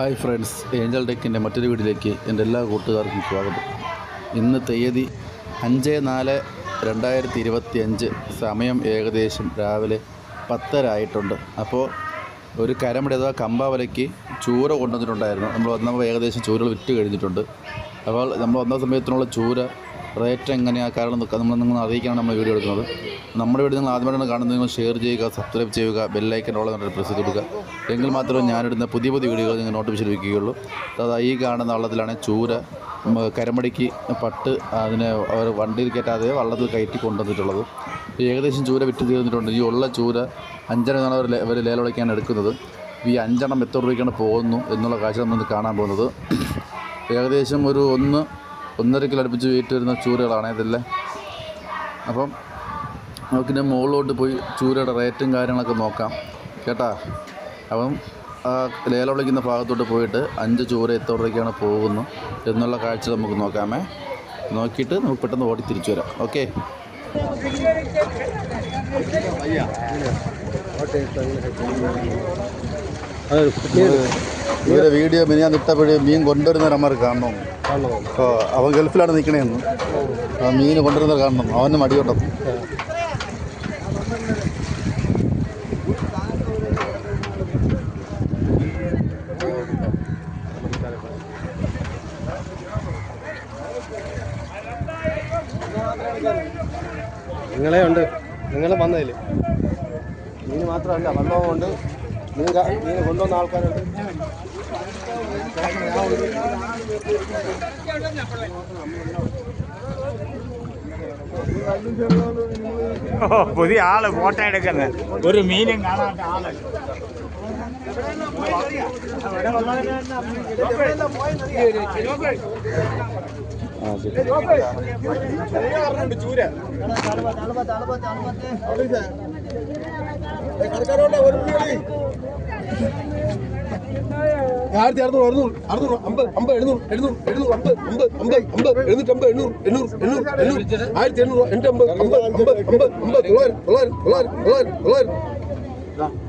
Hi friends Angel ടെക്കിന്റെ മറ്റൊരു വീട്ടിലേക്ക് എന്റെ എല്ലാ കൂട്ടുകാർക്കും സ്വാഗതം. ഇന്ന് തീയതി അഞ്ച് നാല് രണ്ടായിരത്തി ഇരുപത്തി അഞ്ച് സമയം ഏകദേശം രാവിലെ പത്തരായിട്ടുണ്ട്. അപ്പോൾ ഒരു കരമടി അഥവാ കമ്പാവലയ്ക്ക് ചൂര കൊണ്ടുവന്നിട്ടുണ്ടായിരുന്നു. നമ്മൾ വന്നപ്പോൾ ഏകദേശം ചൂരകൾ വിറ്റ് കഴിഞ്ഞിട്ടുണ്ട്. അപ്പോൾ നമ്മൾ വന്ന സമയത്തിനുള്ള ചൂര റേറ്റ് എങ്ങനെയാണ് കാരണം നമ്മൾ നിങ്ങൾ അറിയിക്കാനാണ് നമ്മൾ വീഡിയോ എടുക്കുന്നത്. നമ്മുടെ വീഡിയോ നിങ്ങൾ ആദ്യമായിട്ടാണ് കാണുന്നത്. നിങ്ങൾ ഷെയർ ചെയ്യുക സബ്സ്ക്രൈബ് ചെയ്യുക ബെല്ലൈക്കൻ ഉള്ള പ്രസ് ചെയ്ത് കൊടുക്കുക. എങ്കിൽ മാത്രമേ ഞാനിടുന്ന പുതിയ പുതിയ വീഡിയോകൾ നിങ്ങൾ നോട്ടിഫിക്കേഷൻ ലഭിക്കുകയുള്ളൂ. അതായത് ഈ കാണുന്ന വള്ളത്തിലാണ് ചൂര കരമടിക്ക് പട്ട് അതിനെ അവർ വണ്ടിയിൽ കയറ്റാതെ വള്ളത്തിൽ കയറ്റി കൊണ്ടുവന്നിട്ടുള്ളത്. ഏകദേശം ചൂര വിറ്റ് തീർന്നിട്ടുണ്ട്. ഈ ഉള്ള ചൂര അഞ്ചെണ്ണം അവർ അവർ ലേലവിളിക്കാണ് എടുക്കുന്നത്. ഈ അഞ്ചെണ്ണം എത്ര രൂപയ്ക്കാണ് പോകുന്നു എന്നുള്ള കാഴ്ച നമ്മൾ കാണാൻ പോകുന്നത്. ഏകദേശം ഒരു ഒന്ന് ഒന്നര കിലോ അടുപ്പിച്ച് വെയിറ്റ് വരുന്ന ചൂരകളാണ് ഇതെല്ലാം. അപ്പം നമുക്കിന്റെ മുകളിലോട്ട് പോയി ചൂരയുടെ റേറ്റും കാര്യങ്ങളൊക്കെ നോക്കാം. കേട്ടാ? അപ്പം ലേലം വിളിക്കുന്ന ഭാഗത്തോട്ട് പോയിട്ട് അഞ്ച് ചൂര എത്ര രൂപയ്ക്കാണ് പോകുന്നു എന്നുള്ള കാഴ്ച നമുക്ക് നോക്കാമേ. നോക്കിയിട്ട് നമുക്ക് പെട്ടെന്ന് ഓടി തിരിച്ചു വരാം. ഓക്കെ? ഇവരെ വീഡിയോ മിനിയാൻ ഇട്ടപ്പോഴേ മീൻ കൊണ്ടുവരുന്നവർ അമ്മ കാണണം. അപ്പോൾ അവൻ ഗൾഫിലാണ് നിൽക്കണേന്ന് ആ മീൻ കൊണ്ടുവരുന്നവർ കാണണം. അവന് മടിയുണ്ടെന്ന് നിങ്ങളെ ഉണ്ട്. നിങ്ങൾ വന്നതിൽ മീൻ മാത്രമല്ല വന്നതുകൊണ്ട് മീൻ മീൻ കൊണ്ടുവന്ന ആൾക്കാരുണ്ട്. ഓ, പുതിയ ആൾ ഫോട്ടോ എടുക്കുന്നത് ഒരു മീനും കാണാത്ത ആൾ. ആയിരത്തി അറുന്നൂറ് അറുന്നൂറ് അറുന്നൂറ് അമ്പത് അമ്പത് എഴുന്നൂറ് എഴുന്നൂറ് എഴുന്നൂറ് അമ്പത് അമ്പത് അമ്പത് അമ്പത് എഴുന്നൂറ്റി അമ്പത് എണ്ണൂറ് എണ്ണൂറ് എണ്ണൂറ് എണ്ണൂറ് ആയിരത്തി എണ്ണൂറ് എണ്ണൂറ്റി അമ്പത് അമ്പത് അമ്പത് അമ്പത് അമ്പത് തൊള്ളായിരം തൊള്ളായിരം തൊള്ളായിരം തൊള്ളായിരം തൊള്ളായിരം.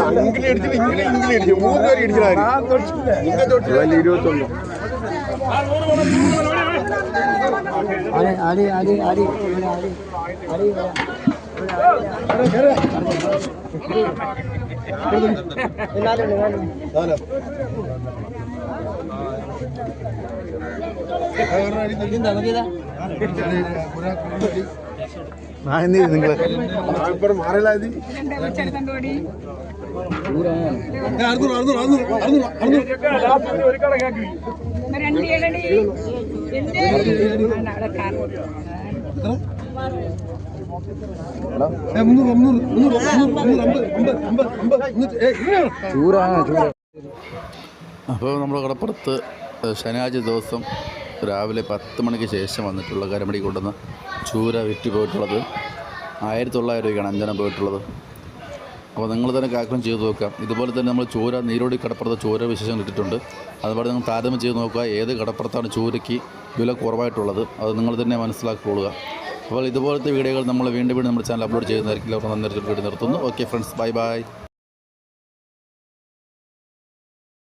അടിച്ചു മൂന്ന് പേര് അടിച്ചില്ല നിങ്ങൾ തൊട്ടില്ല ഇരുപത്തൊന്ന് നാലോ നിങ്ങൾ മാറില്ല അറുന്നൂറ് അറുന്നൂറ് അറുന്നൂറ് അറുന്നൂറ് അറുന്നൂറ് അപ്പോൾ നമ്മൾ കടപ്പുറത്ത് ശനിയാഴ്ച ദിവസം രാവിലെ പത്ത് മണിക്ക് ശേഷം വന്നിട്ടുള്ള കരമടി കൊണ്ടുവന്ന് ചൂര വിറ്റ് പോയിട്ടുള്ളത് ആയിരത്തി തൊള്ളായിരം രൂപയ്ക്കാണ് അഞ്ചെണ്ണം പോയിട്ടുള്ളത്. അപ്പോൾ നിങ്ങൾ തന്നെ കാൽക്കുലേറ്റ് ചെയ്ത് നോക്കാം ഇതുപോലെ തന്നെ നമ്മൾ ചൂര നീരോടി കടപ്പുറത്ത് ചൂര വിശേഷങ്ങൾ ഇട്ടിട്ടുണ്ട് അതുപോലെ നിങ്ങൾ താരതമ്യം ചെയ്ത് നോക്കുക ഏത് കടപ്പുറത്താണ് ചൂരയ്ക്ക് വില കുറവായിട്ടുള്ളത് അത് നിങ്ങൾ തന്നെ മനസ്സിലാക്കിക്കൊള്ളുക അപ്പോൾ ഇതുപോലത്തെ വീഡിയോകൾ നമ്മൾ വീണ്ടും വീണ്ടും നമ്മുടെ ചാനൽ അപ്ലോഡ് ചെയ്യുന്നതായിരിക്കും അവർ നന്ദി നിർത്തുന്നു ഓക്കെ ഫ്രണ്ട്സ് ബൈ ബൈ